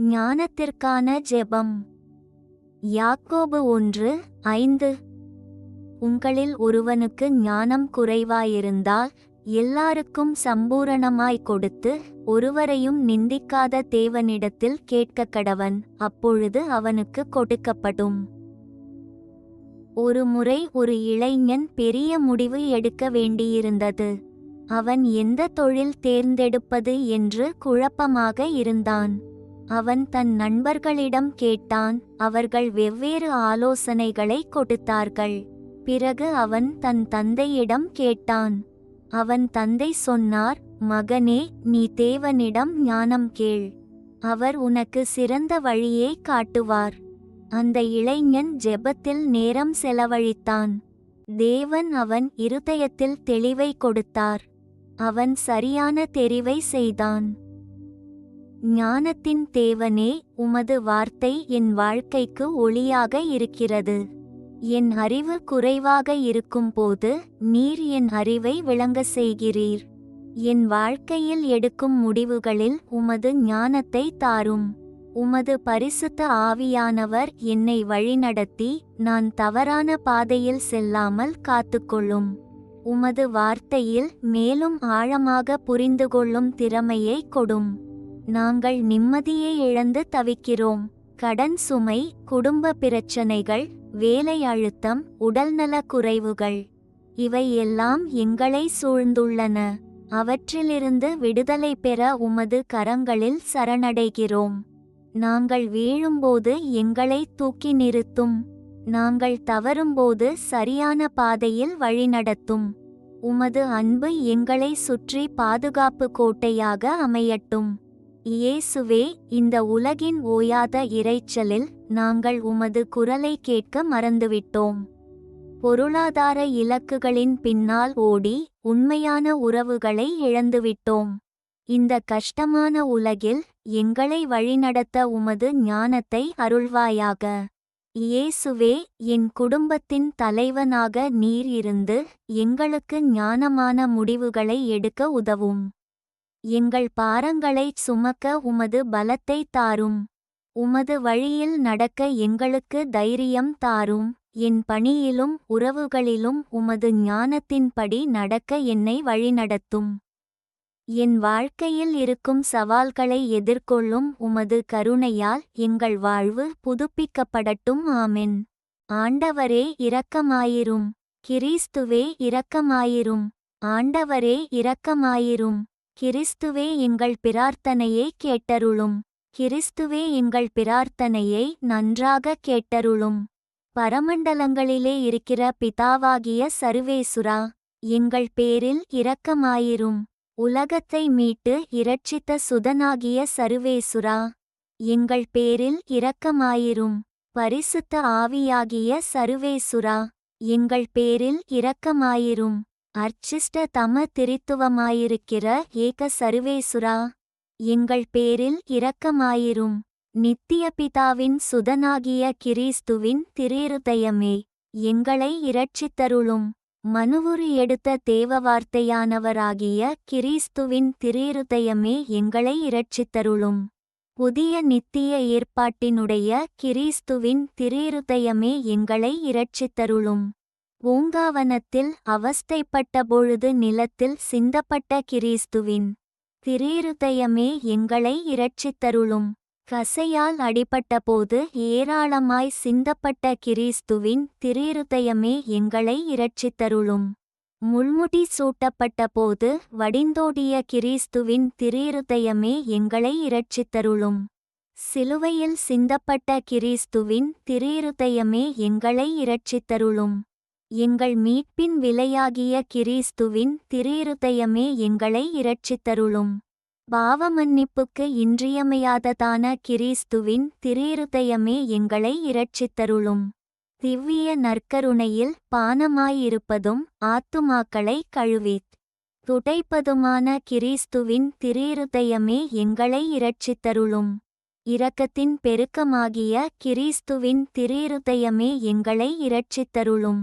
ஞானத்திற்கான ஜெபம். யாக்கோபு ஒன்று ஐந்து. உங்களில் ஒருவனுக்கு ஞானம் குறைவாயிருந்தால் எல்லாருக்கும் சம்பூரணமாய் கொடுத்து ஒருவரையும் நிந்திக்காத தேவனிடத்தில் கேட்க கடவன் அப்பொழுது அவனுக்கு கொடுக்கப்படும். ஒரு முறை ஒரு இளைஞன் பெரிய முடிவு எடுக்க வேண்டியிருந்தது. அவன் எந்த தொழில் தேர்ந்தெடுப்பது என்று குழப்பமாக இருந்தான். அவன் தன் நண்பர்களிடம் கேட்டான். அவர்கள் வெவ்வேறு ஆலோசனைகளை கொடுத்தார்கள். பிறகு அவன் தன் தந்தையிடம் கேட்டான். அவன் தந்தை சொன்னார் மகனே நீ தேவனிடம் ஞானம் கேள். அவர் உனக்கு சிறந்த வழியை காட்டுவார் அந்த இளைஞன் ஜெபத்தில் நேரம் செலவழித்தான். தேவன் அவன் இருதயத்தில் தெளிவை கொடுத்தார். அவன் சரியான தெரிவை செய்தான். ஞானத்தின் தேவனே உமது வார்த்தை என் வாழ்க்கைக்கு ஒளியாக இருக்கிறது. என் அறிவு குறைவாக இருக்கும்போது நீர் என் அறிவை விளங்க செய்கிறீர். என் வாழ்க்கையில் எடுக்கும் முடிவுகளில் உமது ஞானத்தை தாரும். உமது பரிசுத்த ஆவியானவர் என்னை வழிநடத்தி நான் தவறான பாதையில் செல்லாமல் காத்துக்கொள்ளும். உமது வார்த்தையில் மேலும் ஆழமாக புரிந்துகொள்ளும் திறமையை கொடும். நாங்கள் நிம்மதியை இழந்து தவிக்கிறோம். கடன் சுமை குடும்ப பிரச்சனைகள் வேலை அழுத்தம் உடல்நல குறைவுகள். இவை எல்லாம் எங்களை சூழ்ந்துள்ளன. அவற்றிலிருந்து விடுதலை பெற உமது கரங்களில் சரணடைகிறோம். நாங்கள் வீழும்போது எங்களை தூக்கி நிறுத்தும். நாங்கள் தவறும்போது சரியான பாதையில் வழிநடத்தும் உமது அன்பு எங்களை சுற்றி பாதுகாப்பு கோட்டையாக அமையட்டும். இயேசுவே இந்த உலகின் ஓயாத இரைச்சலில் நாங்கள் உமது குரலை கேட்க மறந்துவிட்டோம். பொருளாதார இலக்குகளின் பின்னால் ஓடி உண்மையான உறவுகளை இழந்துவிட்டோம். இந்த கஷ்டமான உலகில் எங்களை வழிநடத்த உமது ஞானத்தை அருள்வாயாக. இயேசுவே என் குடும்பத்தின் தலைவனாக நீர் இருந்து எங்களுக்கு ஞானமான முடிவுகளை எடுக்க உதவும். எங்கள் பாரங்களைச் சுமக்க உமது பலத்தை தாரும். உமது வழியில் நடக்க எங்களுக்கு தைரியம் தாரும். என் பணியிலும் உறவுகளிலும் உமது ஞானத்தின்படி நடக்க என்னை வழிநடத்தும். என் வாழ்க்கையில் இருக்கும் சவால்களை எதிர்கொள்ளும் உமது கருணையால் எங்கள் வாழ்வு புதுப்பிக்கப்படட்டும். ஆமென். ஆண்டவரே இரக்கமாயிரும். கிறிஸ்துவே இரக்கமாயிரும். ஆண்டவரே இரக்கமாயிரும். கிறிஸ்துவே எங்கள் பிரார்த்தனையை கேட்டருளும். கிறிஸ்துவே எங்கள் பிரார்த்தனையை நன்றாக கேட்டருளும். பரமண்டலங்களிலே இருக்கிற பிதாவாகிய சர்வேசுரா எங்கள் பேரில் இரக்கமாயிரும். உலகத்தை மீட்டு இரட்சித்த சுதனாகிய சர்வேசுரா எங்கள் பேரில் இரக்கமாயிரும். பரிசுத்த ஆவியாகிய சர்வேசுரா எங்கள் பேரில் இரக்கமாயிரும். அர்ச்சிஷ்ட தம திரித்துவமாயிருக்கிற ஏக சர்வேசுரா எங்கள் பேரில் இரக்கமாயிரும். நித்திய பிதாவின் சுதனாகிய கிரீஸ்துவின் திரேருதயமே எங்களை இரட்சித்தருளும். மனுவுரு எடுத்த தேவ வார்த்தையானவராகிய கிரீஸ்துவின் திரேருதயமே எங்களை இரட்சித்தருளும். புதிய நித்திய ஏற்பாட்டினுடைய கிரீஸ்துவின் திரேருதயமே எங்களை இரட்சித்தருளும். பூங்காவனத்தில் அவஸ்தைப்பட்ட பொழுது நிலத்தில் சிந்தப்பட்ட கிறிஸ்துவின் திரீருதயமே எங்களை இரட்சித்தருளும். கசையால் அடிபட்டபோது ஏராளமாய் சிந்தப்பட்ட கிறிஸ்துவின் திரீருதயமே எங்களை இரட்சித்தருளும். முள்முடி சூட்டப்பட்டபோது வடிந்தோடிய கிறிஸ்துவின் திரீருதயமே எங்களை இரட்சித்தருளும். சிலுவையில் சிந்தப்பட்ட கிறிஸ்துவின் திரீருதயமே எங்களை இரட்சித்தருளும். எங்கள் மீட்பின் விலையாகிய கிறிஸ்துவின் திரீருதயமே எங்களை இரட்சித்தருளும். பாவமன்னிப்புக்கு இன்றியமையாததான கிறிஸ்துவின் திரீருதயமே எங்களை இரட்சித்தருளும். திவ்விய நற்கருணையில் பானமாயிருப்பதும் ஆத்துமாக்களை கழுவித் துடைப்பதுமான கிறிஸ்துவின் திரீருதயமே எங்களை இரட்சித்தருளும். இரக்கத்தின் பெருக்கமாகிய கிறிஸ்துவின் திரீருதயமே எங்களை இரட்சித்தருளும்.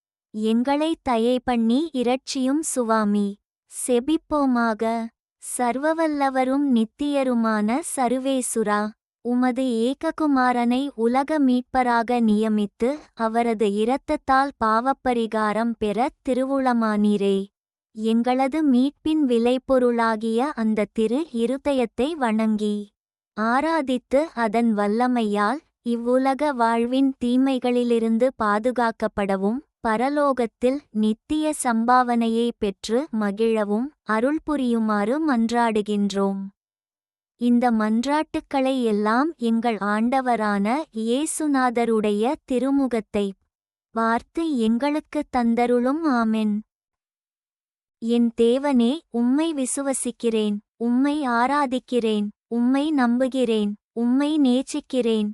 எங்களை தயை பண்ணி இரட்சியும் சுவாமி. செபிப்போமாக. சர்வவல்லவரும் நித்தியருமான சர்வேசுரா உமது ஏககுமாரனை உலக மீட்பராக நியமித்து அவரது இரத்தத்தால் பாவப்பரிகாரம் பெற திருவுளமானீரே. எங்களது மீட்பின் விளைபொருளாகிய அந்த திரு இருதயத்தை வணங்கி ஆராதித்து அதன் வல்லமையால் இவ்வுலக வாழ்வின் தீமைகளிலிருந்து பாதுகாக்கப்படவும் பரலோகத்தில் நித்திய சம்பாவனையை பெற்று மகிழவும் அருள் புரியுமாறு மன்றாடுகின்றோம். இந்த மன்றாட்டுக்களை எல்லாம் எங்கள் ஆண்டவரான இயேசுநாதருடைய திருமுகத்தை பார்த்து எங்களுக்குத் தந்தருளும் ஆமென். என் தேவனே உம்மை விசுவசிக்கிறேன் உம்மை ஆராதிக்கிறேன் உம்மை நம்புகிறேன் உம்மை நேசிக்கிறேன்.